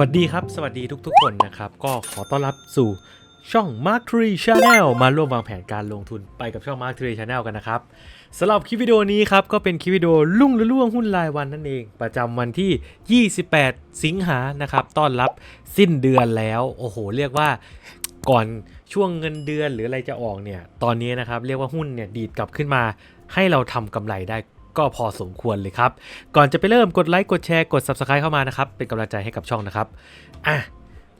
วัสดีครับ สวัสดีทุกๆ คนนะครับ ก็ขอต้อนรับสู่ช่อง Mark Tree Channel มาร่วมวางแผนการลงทุนไปกับช่อง Mark Tree Channel กันนะครับสำหรับคลิปวิดีโอนี้ครับ ก็เป็นคลิปวิดีโอลุ่งหรือล่วงหุ้นรายวันนั่นเอง ประจำวันที่ 28 สิงหานะครับ ต้อนรับสิ้นเดือนแล้ว โอ้โห เรียกว่าก่อนช่วงเงินเดือนหรืออะไรจะออกเนี่ย ตอนนี้นะครับ เรียกว่าหุ้นเนี่ยดีดกลับขึ้นมาให้เราทำกำไรได้ ก็พอสมควรเลยครับ ก่อนจะไปเริ่มกดไลค์กดแชร์กด Subscribe เข้ามานะครับเป็นกำลังใจให้กับช่องนะครับอะ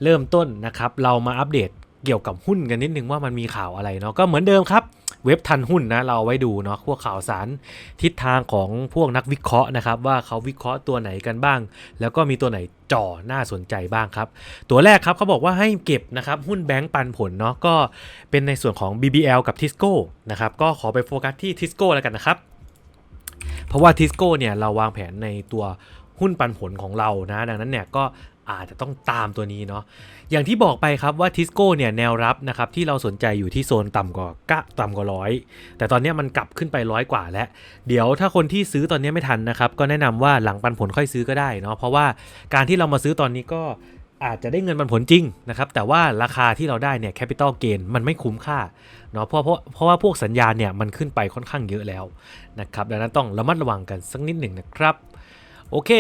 เริ่มต้นนะครับเรามาอัปเดตเกี่ยวกับหุ้นกันนิดนึงว่ามันมีข่าวอะไรเนาะก็เหมือนเดิมครับเว็บทันหุ้นนะเราเอาไว้ดูเนาะพวกข่าวสารทิศทางของพวกนักวิเคราะห์นะครับ ว่าเขาวิเคราะห์ตัวไหนกันบ้าง แล้วก็มีตัวไหนจ่อน่าสนใจบ้างครับ ตัวแรกครับเขาบอกว่าให้เก็บนะครับหุ้นแบงก์ปันผลเนาะก็เป็นในส่วนของ BBL กับ Tisco นะครับก็ขอไปโฟกัสที่ Tisco แล้วกันนะครับ ราะว่าทิสโก้เนี่ยเราวางแผนในตัวหุ้นปันผลของเรานะดังนั้นเนี่ยก็อาจจะต้องตามตัวนี้เนาะอย่างที่บอกไปครับว่าทิสโก้เนี่ยแนวรับนะครับที่เราสนใจอยู่ที่โซนต่ำกว่ากะต่ำกว่าร้อยแต่ตอนนี้มันกลับขึ้นไปร้อยกว่าแล้ว เดี๋ยวถ้าคนที่ซื้อตอนนี้ไม่ทันนะครับ ก็แนะนำว่าหลังปันผลค่อยซื้อก็ได้เนาะเพราะว่าการที่เรามาซื้อตอนนี้ก็ อาจจะได้เงินปันผลจริงนะครับแต่ว่าราคาที่เราได้เนี่ยแคปิตอลเกนมันไม่คุ้มค่าเนาะเพราะเพราะเพราะว่าพวกสัญญาเนี่ยมันขึ้นไปค่อนข้างเยอะแล้วนะครับดังนั้นต้องระมัดระวังกันสักนิดหนึ่งนะครับโอเค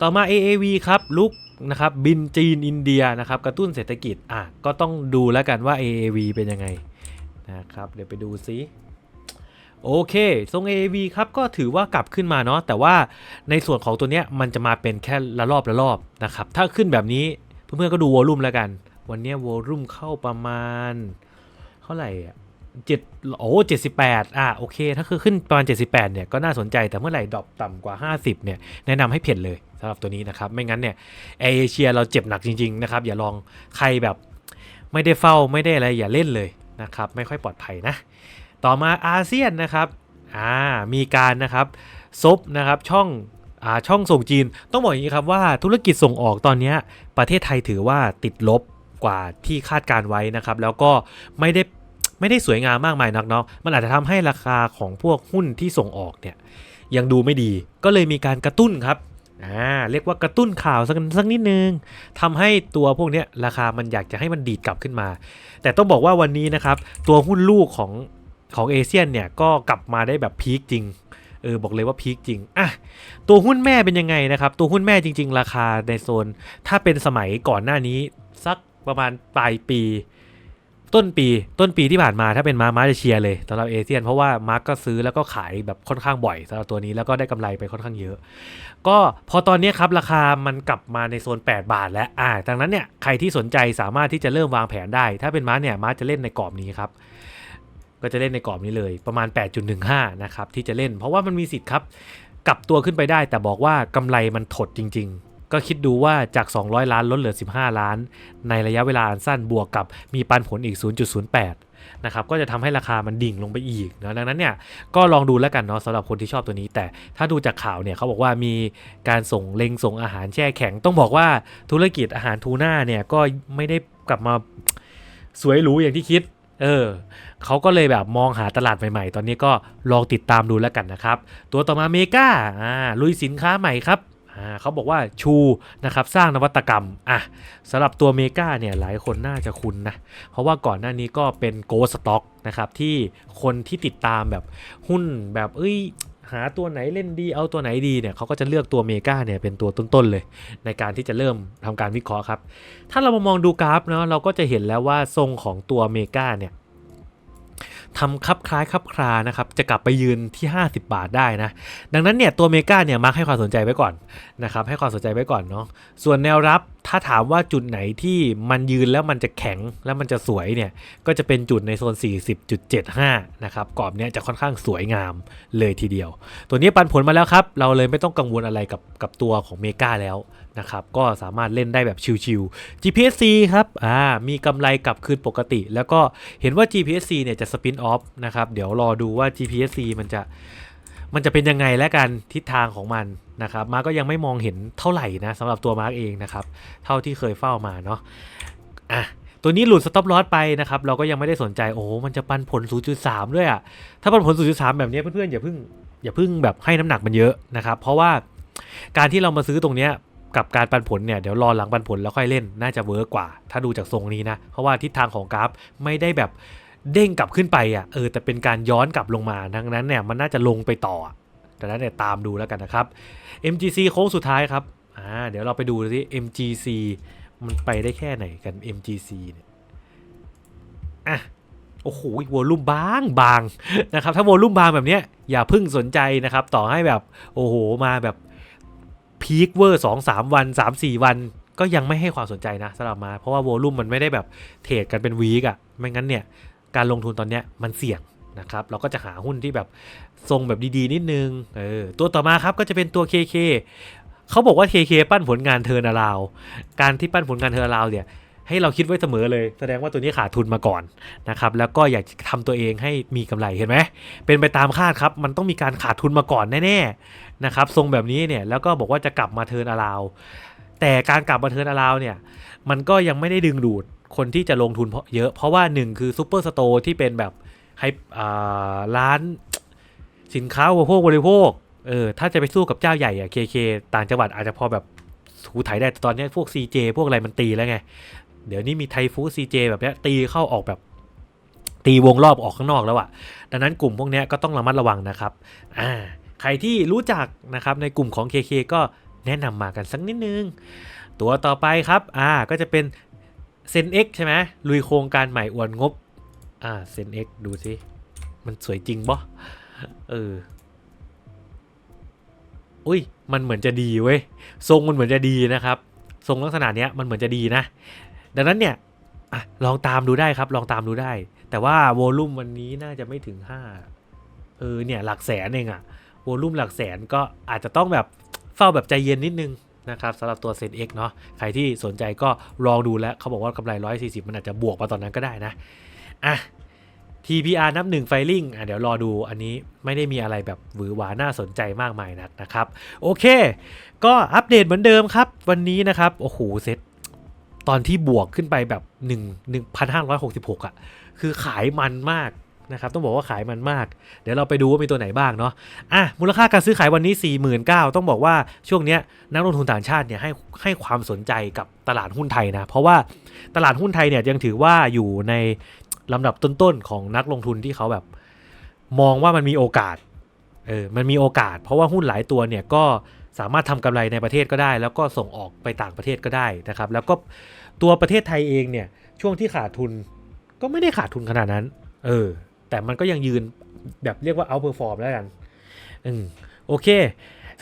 ต่อมา AAV ครับลุกนะครับบินจีนอินเดียนะครับกระตุ้นเศรษฐกิจอะก็ต้องดูแล้วกันว่า AAV เป็นยังไงนะครับเดี๋ยวไปดูซิโอเค ทรง AAV ครับ ก็ถือว่ากลับขึ้นมาเนาะ แต่ว่าในส่วนของตัวเนี้ยมันจะมาเป็นแค่ละรอบละรอบนะครับ ถ้าขึ้นแบบนี้ เพื่อนๆก็ดูวอลลุ่มแล้วกัน วันนี้วอลลุ่มเข้าประมาณเท่าไหร่อะเจ็ดโอ้เจ็ดสิบแปดอะโอเค ถ้าคือขึ้นประมาณเจ็ดสิบแปดเนี่ย ก็น่าสนใจแต่เมื่อไหร่ดรอปต่ำกว่าห้าสิบเนี่ย แนะนำให้เพ่นเลยสำหรับตัวนี้นะครับ ไม่งั้นเนี่ยเอเชียเราเจ็บหนักจริง ๆ นะครับ อย่าลองใครแบบไม่ได้เฝ้าไม่ได้อะไรอย่าเล่นเลยนะครับ ไม่ค่อยปลอดภัยนะ ต่อมาอาเซียนนะครับอ่ามีการนะครับซบนะครับช่อง ช่องส่งจีนต้องบอกอย่างนี้ครับว่าธุรกิจส่งออกตอนนี้ประเทศไทยถือว่าติดลบกว่าที่คาดการไว้นะครับ แล้วก็ไม่ได้ไม่ได้สวยงามมากมายนักเนาะมันอาจจะทำให้ราคาของพวกหุ้นที่ส่งออกเนี่ยยังดูไม่ดีก็เลยมีการกระตุ้นครับอ่าเรียกว่ากระตุ้นข่าวสักสักนิดนึงทำให้ตัวพวกเนี้ยราคามันอยากจะให้มันดีดกลับขึ้นมา แต่ต้องบอกว่าวันนี้นะครับตัวหุ้นลูกของของเอเชียนเนี่ยก็กลับมาได้แบบพีคจริง เออบอกเลยว่าพีคจริงอะตัวหุ้นแม่เป็นยังไงนะครับ ตัวหุ้นแม่จริง ๆ ราคาในโซน ถ้าเป็นสมัยก่อนหน้านี้สักประมาณปลายปีต้นปีต้นปีที่ผ่านมาถ้าเป็นมาร์มาจะเชียร์เลยสำหรับเอเชียนเพราะว่ามาร์กก็ซื้อแล้วก็ขายแบบค่อนข้างบ่อยสำหรับตัวนี้แล้วก็ได้กำไรไปค่อนข้างเยอะ ก็พอตอนนี้ครับราคามันกลับมาในโซน 8 บาท แล้วอ่าดังนั้นเนี่ยใครที่สนใจสามารถที่จะเริ่มวางแผนได้ ถ้าเป็นมาร์เนี่ยมาร์จะเล่นในกรอบนี้ครับ ก็จะเล่นในกรอบนี้เลยประมาณ 8.15 นะครับที่จะเล่น เพราะว่ามันมีสิทธิ์ครับกลับตัวขึ้นไปได้ แต่บอกว่ากำไรมันถดจริง ๆ ก็คิดดูว่าจาก 200 ล้านลดเหลือ 15 ล้าน ในระยะเวลาสั้นบวกกับมีปันผลอีก 0.08 นะครับก็จะทำให้ราคามันดิ่งลงไปอีกนะดังนั้นเนี่ยก็ลองดูแล้วกันเนาะสำหรับคนที่ชอบตัวนี้ แต่ถ้าดูจากข่าวเนี่ยเขาบอกว่ามีการส่งเล็งส่งอาหารแช่แข็ง ต้องบอกว่าธุรกิจอาหารทูน่าเนี่ยก็ไม่ได้กลับมาสวยหรูอย่างที่คิด เออเขาก็เลยแบบมองหาตลาดใหม่ๆ ตอนนี้ก็ลองติดตามดูแล้วกันนะครับ ตัวต่อมาเมกาอ่าลุยสินค้าใหม่ครับอ่าเขาบอกว่าชูนะครับสร้างนวัตกรรมอะสำหรับตัวเมกาเนี่ยหลายคนน่าจะคุ้นนะ เพราะว่าก่อนหน้านี้ก็เป็นโกสต็อกนะครับที่คนที่ติดตามแบบหุ้นแบบเอ้ย หาตัวไหนเล่นดีเอาตัวไหนดีเนี่ยเขาก็จะเลือกตัวเมกาเนี่ยเป็นตัวต้นๆเลย ในการที่จะเริ่มทำการวิเคราะห์ครับ ถ้าเรามามองดูกราฟเนาะเราก็จะเห็นแล้วว่าทรงของตัวเมกาเนี่ยทำคับคล้ายคับคลานะครับ จะกลับไปยืนที่ 50 บาทได้นะ ดังนั้นเนี่ยตัวเมกาเนี่ยมักให้ความสนใจไว้ก่อนนะครับ ให้ความสนใจไว้ก่อนเนาะ ส่วนแนวรับ ถ้าถามว่าจุดไหนที่มันยืนแล้วมันจะแข็งแล้วมันจะสวยเนี่ย ก็จะเป็นจุดในโซน 40.75 นะครับกรอบเนี้ยจะค่อนข้างสวยงามเลยทีเดียว ตัวนี้ปันผลมาแล้วครับ เราเลยไม่ต้องกังวลอะไรกับกับตัวของเมกาแล้วนะครับก็สามารถเล่นได้แบบชิวๆ GPSC ครับอ่ามีกำไรกลับคืนปกติ แล้วก็เห็นว่า GPSC เนี่ยจะสปินออฟนะครับเดี๋ยวรอดูว่า GPSC มันจะ มันจะเป็นยังไงและกันทิศทางของมันนะครับมาร์กก็ยังไม่มองเห็นเท่าไหร่นะสำหรับตัวมาร์กเองนะครับเท่าที่เคยเฝ้ามาเนาะอะตัวนี้หลุดสต็อปลอสไปนะครับเราก็ยังไม่ได้สนใจโอ้มันจะปันผล 0.3 ด้วยอะ่ะถ้าปันผล 0.3 แบบนี้เพื่อนๆอย่าเพิ่งอย่าเพิ่งแบบให้น้ำหนักมันเยอะนะครับเพราะว่าการที่เรามาซื้อตรงเนี้ยกับการปันผลเนี่ยเดี๋ยวรอหลังปันผลแล้วค่อยเล่นน่าจะเวิร์กกว่า ถ้าดูจากทรงนี้นะ เพราะว่าทิศทางของกราฟไม่ได้แบบ เด้งกลับขึ้นไปอะเออแต่เป็นการย้อนกลับลงมาดังนั้นเนี่ยมันน่าจะลงไปต่ออะดังนั้นเนี่ยตามดูแล้วกันนะครับ MGC โค้งสุดท้ายครับอ่าเดี๋ยวเราไปดูสิ MGC มันไปได้แค่ไหนกัน MGC เนี่ยอะโอ้โหวอลลุ่มบางบางนะครับถ้าวอลลุ่มบางแบบเนี้ยอย่าพึ่งสนใจนะครับต่อให้แบบโอ้โหมาแบบพีคเวอร์สองสามวันสามสี่วันก็ยังไม่ให้ความสนใจนะสำหรับมา เพราะว่าวอลลุ่มมันไม่ได้แบบเทรดกันเป็นวีกอะไม่งั้นเนี่ย การลงทุนตอนเนี้ยมันเสี่ยงนะครับเราก็จะหาหุ้นที่แบบทรงแบบดีๆ นิดนึงเออตัวต่อมาครับก็จะเป็นตัว KK เขาบอกว่า KK ปั้นผลงานเทอร์นาลาว การที่ปั้นผลงานเทอร์นาลาวเนี่ยให้เราคิดไว้เสมอเลย แสดงว่าตัวนี้ขาดทุนมาก่อนนะครับแล้วก็อยากจะทำตัวเองให้มีกำไรเห็นไหมเป็นไปตามคาดครับ มันต้องมีการขาดทุนมาก่อนแน่ๆนะครับทรงแบบนี้เนี่ยแล้วก็บอกว่าจะกลับมาเทิร์นอลาว แต่การกลับมาเทิร์นอลาวเนี่ยมันก็ยังไม่ได้ดึงดูด คนที่จะลงทุนเพราะเยอะ เพราะว่าหนึ่งคือซูเปอร์สโตร์ที่เป็นแบบให้อ่าร้านสินค้าอุปโภคบริโภคเออถ้าจะไปสู้กับเจ้าใหญ่อะเคเคต่างจังหวัดอาจจะพอแบบถูถ่ายได้แต่ตอนนี้พวก CJ พวกอะไรมันตีแล้วไง เดี๋ยวนี้มีไทฟูซีเจแบบนี้ตีเข้าออกแบบตีวงรอบออกข้างนอกแล้วอะดังนั้นกลุ่มพวกนี้ก็ต้องระมัดระวังนะครับอ่าใครที่รู้จักนะครับในกลุ่มของ KK ก็แนะนำมากันสักนิดนึง ตัวต่อไปครับอ่าก็จะเป็น เซน X ใช่ไหมลุยโครงการใหม่อวนงบ อ่าเซน X ดูสิ มันสวยจริงบ่เออ อุ้ย มันเหมือนจะดีเว้ย ทรงมันเหมือนจะดีนะครับ ทรงลักษณะเนี้ยมันเหมือนจะดีนะ ดังนั้นเนี่ยอลองตามดูได้ครับ ลองตามดูได้ แต่ว่าโวลุ่มวันนี้น่าจะไม่ถึง 5 เออเนี่ยหลักแสนเองอะโวลุ่มหลักแสนก็อาจจะต้องแบบเฝ้าแบบใจเย็นนิดนึง นะครับสำหรับตัวเซน X เนาะใครที่สนใจก็ลองดูแล้วเขาบอกว่ากำไร 140 มันอาจจะบวกมาตอนนั้นก็ได้นะอะ TPR นับหนึ่งไฟลิ่งอะเดี๋ยวรอดูอันนี้ไม่ได้มีอะไรแบบหวือหวาน่าสนใจมากมายนักนะครับ โอเค ก็อัปเดตเหมือนเดิมครับ วันนี้นะครับ โอ้โหเซ็ตตอนที่บวกขึ้นไปแบบ 1 1,566 อะ คือขายมันมาก นะครับต้องบอกว่าขายมันมาก เดี๋ยวเราไปดูว่ามีตัวไหนบ้างเนาะอะมูลค่าการซื้อขายวันนี้ 49,000ต้องบอกว่าช่วงเนี้ยนักลงทุนต่างชาติเนี่ยให้ให้ความสนใจกับตลาดหุ้นไทยนะเพราะว่าตลาดหุ้นไทยเนี่ยยังถือว่าอยู่ในลำดับต้นๆของนักลงทุนที่เขาแบบ มองว่ามันมีโอกาสเออมันมีโอกาส เพราะว่าหุ้นหลายตัวเนี่ยก็สามารถทำกำไรในประเทศก็ได้ แล้วก็ส่งออกไปต่างประเทศก็ได้นะครับ แล้วก็ตัวประเทศไทยเองเนี่ยช่วงที่ขาดทุนก็ไม่ได้ขาดทุนขนาดนั้น เออ แต่มันก็ยังยืนแบบเรียกว่าเอาเปอร์ฟอร์มแล้วกันอืมโอเค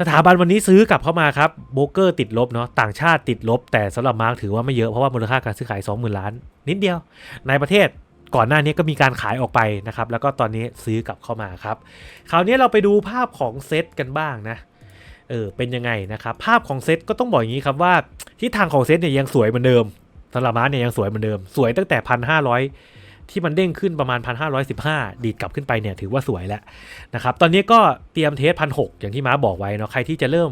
สถาบันวันนี้ซื้อกลับเข้ามาครับโบเกอร์ติดลบเนาะต่างชาติติดลบ แต่สำหรับมาร์กถือว่าไม่เยอะเพราะว่ามูลค่าการซื้อขาย 20,000 ล้าน นิดเดียว ในประเทศก่อนหน้านี้ก็มีการขายออกไปนะครับ แล้วก็ตอนนี้ซื้อกลับเข้ามาครับ คราวนี้เราไปดูภาพของเซตกันบ้างนะ เออ เป็นยังไงนะครับ ภาพของเซตก็ต้องบอกอย่างนี้ครับว่าทิศทางของเซตเนี่ยยังสวยเหมือนเดิมสำหรับมาร์กเนี่ยยังสวยเหมือนเดิม สวยตั้งแต่พันห้าร้อย ที่มันเด้งขึ้นประมาณ 1,515 ดีดกลับขึ้นไปเนี่ยถือว่าสวยแล้วนะครับตอนนี้ก็เตรียมเทสพันหอย่างที่ม้าบอกไว้เนาะใครที่จะเริ่ม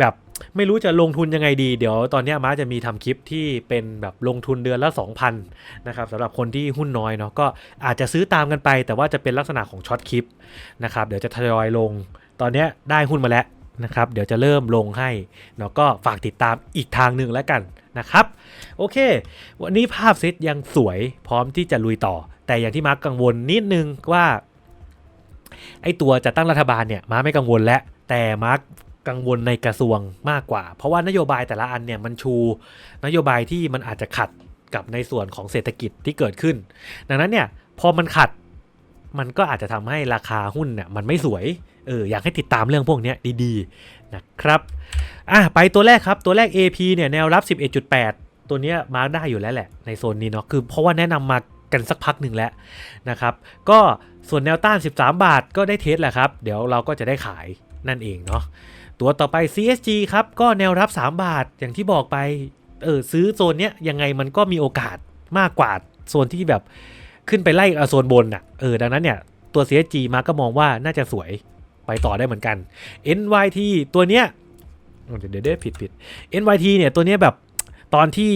แบบไม่รู้จะลงทุนยังไงดี เดี๋ยวตอนนี้ม้าจะมีทำคลิปที่เป็นแบบลงทุนเดือนละ 2,000นะครับสำหรับคนที่หุ้นน้อยเนาะก็อาจจะซื้อตามกันไป แต่ว่าจะเป็นลักษณะของช็อตคลิปนะครับเดี๋ยวจะทยอยลง ตอนนี้ได้หุ้นมาแล้ว นะครับเดี๋ยวจะเริ่มลงให้เนาะก็ฝากติดตามอีกทางหนึ่งแล้วกันนะครับโอเค วันนี้ภาพเซตยังสวยพร้อมที่จะลุยต่อ แต่อย่างที่มาร์กกังวลนิดนึงว่าไอตัวจะตั้งรัฐบาลเนี่ยมาร์คไม่กังวลแล้วแต่มาร์กกังวลในกระทรวงมากกว่า เพราะว่านโยบายแต่ละอันเนี่ยมันชู นโยบายที่มันอาจจะขัดกับในส่วนของเศรษฐกิจที่เกิดขึ้น ดังนั้นเนี่ยพอมันขัด มันก็อาจจะทำให้ราคาหุ้นเนี่ยมันไม่สวยเอออยากให้ติดตามเรื่องพวกนี้ดีๆนะครับอะไปตัวแรกครับตัวแรก AP เนี่ยแนวรับ 11.8 ตัวเนี้ยมาร์กได้อยู่แล้วแหละในโซนนี้เนาะคือเพราะว่าแนะนำมากันสักพักหนึ่งแล้วนะครับก็ส่วนแนวต้าน 13 บาทก็ได้เทสแหละครับ เดี๋ยวเราก็จะได้ขายนั่นเองเนาะตัวต่อไป CSG ครับก็แนวรับ 3 บาทอย่างที่บอกไปเออซื้อโซนเนี้ยยังไงมันก็มีโอกาสมากกว่าโซนที่แบบ ขึ้นไปไล่อโซนบนอะเออดังนั้นเนี่ยตัว CSG มาก็มองว่าน่าจะสวยไปต่อได้เหมือนกัน NYT ตัวเนี้ยเดี๋ยวเดี๋ยวผิดผิด NYT เนี่ยตัวเนี้ยแบบตอนที่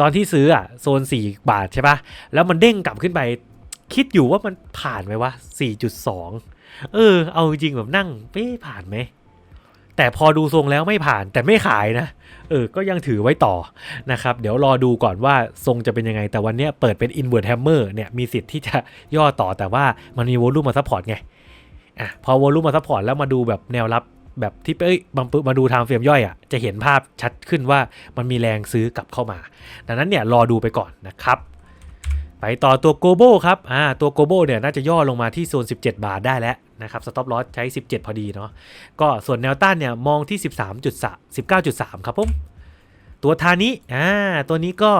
ตอนที่ซื้ออะโซน 4 บาทใช่ปะแล้วมันเด้งกลับขึ้นไป คิดอยู่ว่ามันผ่านไหมวะ4.2 เออ เอาจริงแบบนั่งเป๊ะผ่านไหม แต่พอดูทรงแล้วไม่ผ่านแต่ไม่ขายนะ เออ ก็ยังถือไว้ต่อนะครับ เดี๋ยวรอดูก่อนว่าทรงจะเป็นยังไง แต่วันนี้เปิดเป็น invert hammer เนี่ยมีสิทธิ์ที่จะย่อต่อแต่ว่ามันมี volume มมาซัพพอร์ตไง อะ พอ volume มมาซัพพอร์ตแล้วมาดูแบบแนวรับแบบที่เอ้ยบางปึ๊บมาดูทางเฟรมย่อยอะจะเห็นภาพชัดขึ้นว่ามันมีแรงซื้อกลับเข้ามา ดังนั้นเนี่ยรอดูไปก่อนนะครับ ไปต่อตัวโกโบครับอ่าตัวโกโบเนี่ยน่าจะย่อลงมาที่โซน 17 บาทได้แล้วนะครับสต็อปลอสใช้ 17 พอดีเนาะก็ส่วนแนวต้านเนี่ยมองที่ 13.3 19.3 ครับผมตัวทานี้อ่าตัวนี้ก็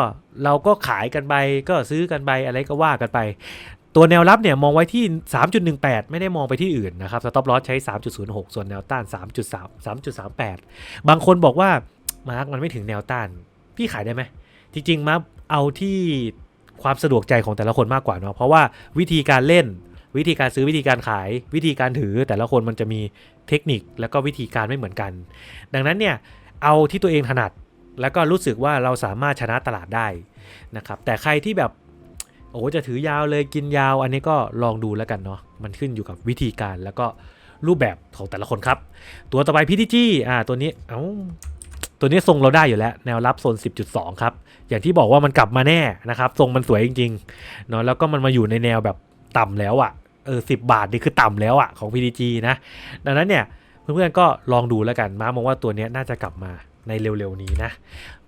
เราก็ขายกันไปก็ซื้อกันไปอะไรก็ว่ากันไป ตัวแนวรับเนี่ยมองไว้ที่ 3.18 ไม่ได้มองไปที่อื่นนะครับสต็อปลอสใช้ 3.06 ส่วนแนวต้าน 3.3 3.38 บางคนบอกว่ามาร์กมันไม่ถึงแนวต้าน พี่ขายได้ไหมจริงๆมาร์กเอาที่ ความสะดวกใจของแต่ละคนมากกว่าเนาะเพราะว่าวิธีการเล่น วิธีการซื้อวิธีการขาย วิธีการถือแต่ละคนมันจะมีเทคนิคแล้วก็วิธีการไม่เหมือนกัน ดังนั้นเนี่ยเอาที่ตัวเองถนัดแล้วก็รู้สึกว่าเราสามารถชนะตลาดได้นะครับแต่ใครที่แบบโอ้จะถือยาวเลยกินยาว อันนี้ก็ลองดูแล้วกันเนาะมันขึ้นอยู่กับวิธีการแล้วก็รูปแบบของแต่ละคนครับ ตัวต่อไปพีทีจีอ่าตัวนี้เอ้าตัวนี้ทรงเราได้อยู่แล้ว แนวรับโซน 10.2 ครับ อย่างที่บอกว่ามันกลับมาแน่นะครับทรงมันสวยจริงๆเนาะแล้วก็มันมาอยู่ในแนวแบบต่ำแล้วอะ่ะเออสิบาทนี่คือต่ำแล้วอะ่ะของ PDG นะ ดังนั้นเนี่ยเพื่อนๆก็ลองดูแล้วกันมามองว่าตัวนี้น่าจะกลับมาในเร็วๆนี้นะ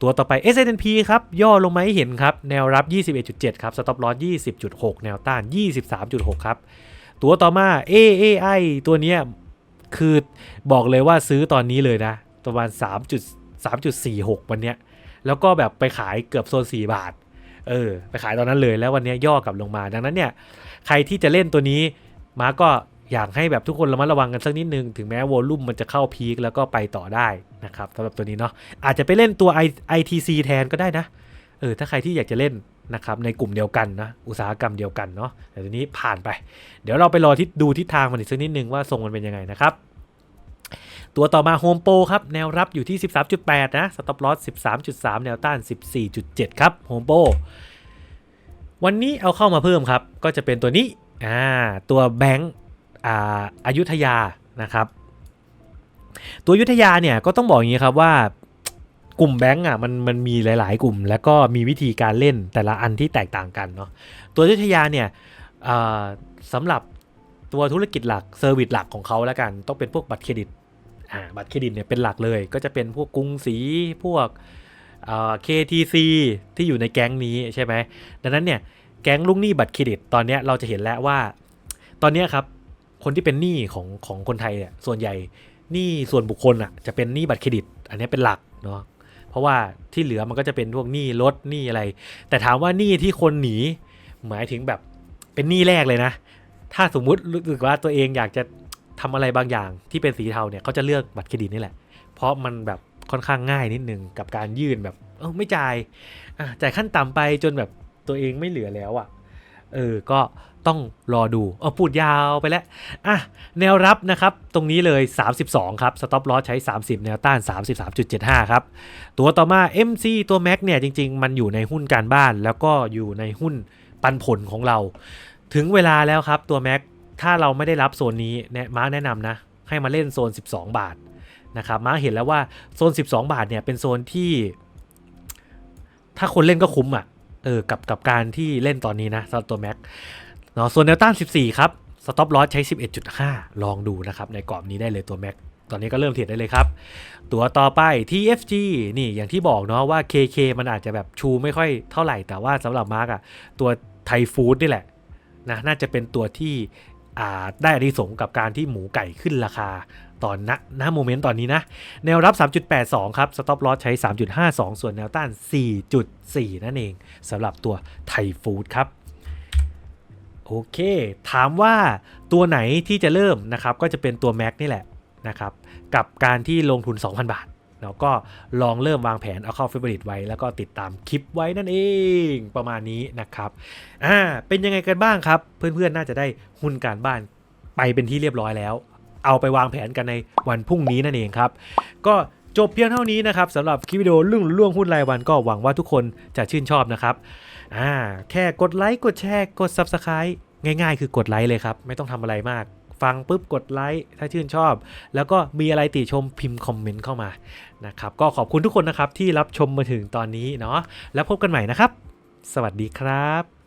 ตัวต่อไป S&P ครับ ย่อลงมาให้เห็นครับ แนวรับ 21.7 ครับ stop loss 20.6 แนวต้าน 23.6 ครับ ตัวต่อมา AAI ตัวนี้คือบอกเลยว่าซื้อตอนนี้เลยนะ ประมาณ 3 3.46 วันเนี้ย แล้วก็แบบไปขายเกือบโซน4บาท เออ ไปขายตอนนั้นเลย แล้ววันนี้ย่อกลับลงมา ดังนั้นเนี่ย ใครที่จะเล่นตัวนี้ มาก็อยากให้แบบทุกคนระมัดระวังกันสักนิดนึง ถึงแม้วอลุ่มมันจะเข้าพีคแล้วก็ไปต่อได้นะครับสำหรับตัวนี้เนาะ อาจจะไปเล่นตัว ITC แทนก็ได้นะ เออ ถ้าใครที่อยากจะเล่นนะครับในกลุ่มเดียวกันนะ อุตสาหกรรมเดียวกันเนาะแต่ตัวนี้ผ่านไป เดี๋ยวเราไปรอที่ดูทิศทางมันอีกสักนิดนึงว่าทรงมันเป็นยังไงนะครับ ตัวต่อมา Home Pro ครับแนวรับอยู่ที่ 13.8 นะ Stop Loss 13.3 แนวต้าน 14.7 ครับ Home Pro วันนี้เอาเข้ามาเพิ่มครับ ก็จะเป็นตัวนี้อ่าตัวแบงค์อ่าอายุทยานะครับ ตัวอยุทยาเนี่ยก็ต้องบอกอย่างนี้ครับว่ากลุ่มแบงก์อะมันมันมีหลาย ๆ กลุ่ม แล้วก็มีวิธีการเล่นแต่ละอันที่แตกต่างกันเนาะตัวอยุทยาเนี่ยสำหรับตัวธุรกิจหลักเซอร์วิสหลักของเขาแล้วกัน ต้องเป็นพวกบัตรเครดิต บัตรเครดิตเนี่ยเป็นหลักเลย ก็จะเป็นพวกกรุงศรีพวกอ่า KTC ที่อยู่ในแก๊งนี้ใช่ไหมดังนั้นเนี่ยแก๊งลูกหนี้บัตรเครดิตตอนนี้เราจะเห็นแล้วว่า ตอนนี้ครับคนที่เป็นหนี้ของของคนไทยเนี่ยส่วนใหญ่หนี้ส่วนบุคคลอะจะเป็นหนี้บัตรเครดิต อันนี้เป็นหลักเนาะเพราะว่าที่เหลือมันก็จะเป็นพวกหนี้รถหนี้อะไร แต่ถามว่าหนี้ที่คนหนี หมายถึงแบบเป็นหนี้แรกเลยนะ ถ้าสมมุติรู้สึกว่าตัวเองอยากจะ ทำอะไรบางอย่างที่เป็นสีเทาเนี่ยเขาจะเลือกบัตรเครดิตนี่แหละ เพราะมันแบบค่อนข้างง่ายนิดนึงกับการยื่นแบบเออไม่จ่ายอะจ่ายขั้นต่ำไปจนแบบตัวเองไม่เหลือแล้วอะ่ะเออก็ต้องรอดูเออพูดยาวไปแล้วอะแนวรับนะครับตรงนี้เลย 32 ครับ stop loss ใช้ 30 แนวต้าน 33.75 ครับ ตัวต่อมา MC ตัว Mac เนี่ยจริง ๆ มันอยู่ในหุ้นการบ้าน แล้วก็อยู่ในหุ้นปันผลของเรา ถึงเวลาแล้วครับตัว Mac ถ้าเราไม่ได้รับโซนนี้เนี่ยมาร์คแนะนำนะ ให้มาเล่นโซน 12 บาทนะครับมาร์คเห็นแล้วว่าโซน 12 บาทเนี่ยเป็นโซนที่ ถ้าคนเล่นก็คุ้มอะเออกับกับการที่เล่นตอนนี้นะสำหรับตัว Mac เนาะส่วนแนวต้าน 14 ครับ Stop Loss ใช้ 11.5 ลองดูนะครับ ในกรอบนี้ได้เลยตัว Mac ตอนนี้ก็เริ่มเทรดได้เลยครับ ตัวต่อไป TFG นี่อย่างที่บอกเนาะว่า KK มันอาจจะแบบชูไม่ค่อยเท่าไหร่แต่ว่าสำหรับมาร์กอะตัวไทยฟู้ดนี่แหละนะน่าจะเป็นตัวที่ ได้อานิสงส์กับการที่หมูไก่ขึ้นราคาตอนณณโมเมนต์ตอนนี้นะ แนวรับ 3.82 ครับ stop loss ใช้ 3.52 ส่วนแนวต้าน 4.4 นั่นเองสำหรับตัวไทยฟู้ดครับ โอเค ถามว่าตัวไหนที่จะเริ่มนะครับ ก็จะเป็นตัว Mac นี่แหละนะครับ กับการที่ลงทุน 2,000 บาท แล้วก็ลองเริ่มวางแผนเอาเข้าเฟเวอริตไว้ แล้วก็ติดตามคลิปไว้นั่นเองประมาณนี้นะครับอ่าเป็นยังไงกันบ้างครับ เพื่อนๆน่าจะได้หุ้นการบ้านไปเป็นที่เรียบร้อยแล้ว เอาไปวางแผนกันในวันพรุ่งนี้นั่นเองครับ ก็จบเพียงเท่านี้นะครับสำหรับคลิปวิดีโอเรื่องล่วงหุ้นรายวันก็หวังว่าทุกคนจะชื่นชอบนะครับอ่าแค่กดไลค์กดแชร์กด Subscribe ง่ายๆ คือกดไลค์เลยครับ ไม่ต้องทำอะไรมาก ฟังปุ๊บกดไลค์ถ้าชื่นชอบ แล้วก็มีอะไรติชมพิมพ์คอมเมนต์เข้ามานะครับก็ขอบคุณทุกคนนะครับที่รับชมมาถึงตอนนี้เนาะแล้วพบกันใหม่นะครับ สวัสดีครับ